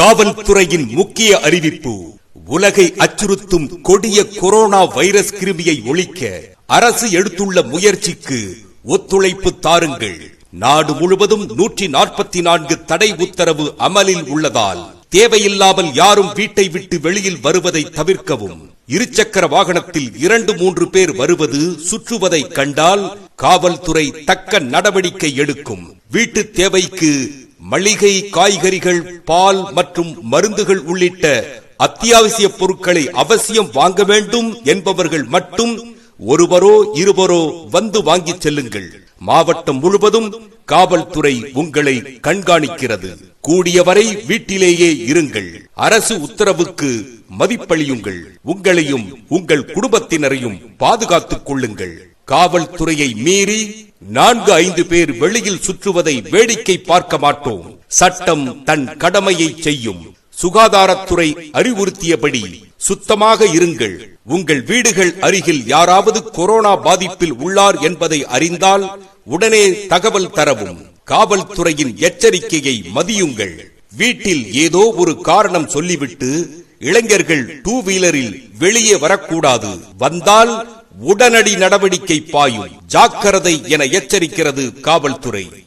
காவல்துறையின் முக்கிய அறிவிப்பு. உலகை அச்சுறுத்தும் கொடிய கொரோனா வைரஸ் கிருமியை ஒழிக்க அரசு எடுத்துள்ள முயற்சிக்கு ஒத்துழைப்பு தாருங்கள். நாடு முழுவதும் நூற்றி நாற்பத்தி நான்கு தடை உத்தரவு அமலில் உள்ளதால் தேவையில்லாமல் யாரும் வீட்டை விட்டு வெளியில் வருவதை தவிர்க்கவும். இருசக்கர வாகனத்தில் இரண்டு மூன்று பேர் வருவது சுற்றுவதை கண்டால் காவல்துறை தக்க நடவடிக்கை எடுக்கும். வீட்டு தேவைக்கு மளிகை காய்கறிகள் பால் மற்றும் மருந்துகள் உள்ளிட்ட அத்தியாவசிய பொருட்களை அவசியம் வாங்க வேண்டும் என்பவர்கள் மட்டும் ஒருவரோ இருவரோ வந்து வாங்கி செல்லுங்கள். மாவட்டம் முழுவதும் காவல்துறை உங்களை கண்காணிக்கிறது. கூடியவரை வீட்டிலேயே இருங்கள். அரசு உத்தரவுக்கு மதிப்பளியுங்கள். உங்களையும் உங்கள் குடும்பத்தினரையும் பாதுகாத்துக் கொள்ளுங்கள். காவல்துறையை மீறி நான்கு ஐந்து பேர் வெளியில் சுற்றுவதை வேடிக்கை பார்க்க மாட்டோம். சட்டம் தன் கடமையை செய்யும். சுகாதாரத்துறை அறிவுறுத்தியபடி சுத்தமாக இருங்கள். உங்கள் வீடுகள் அருகில் யாராவது கொரோனா பாதிப்பில் உள்ளார் என்பதை அறிந்தால் உடனே தகவல் தரவும். காவல்துறையின் எச்சரிக்கையை மதியுங்கள். வீட்டில் ஏதோ ஒரு காரணம் சொல்லிவிட்டு இளைஞர்கள் டூ வீலரில் வெளியே வரக்கூடாது. வந்தால் உடனடி நடவடிக்கை பாயும். ஜாக்கிரதை என எச்சரிக்கிறது காவல்துறை.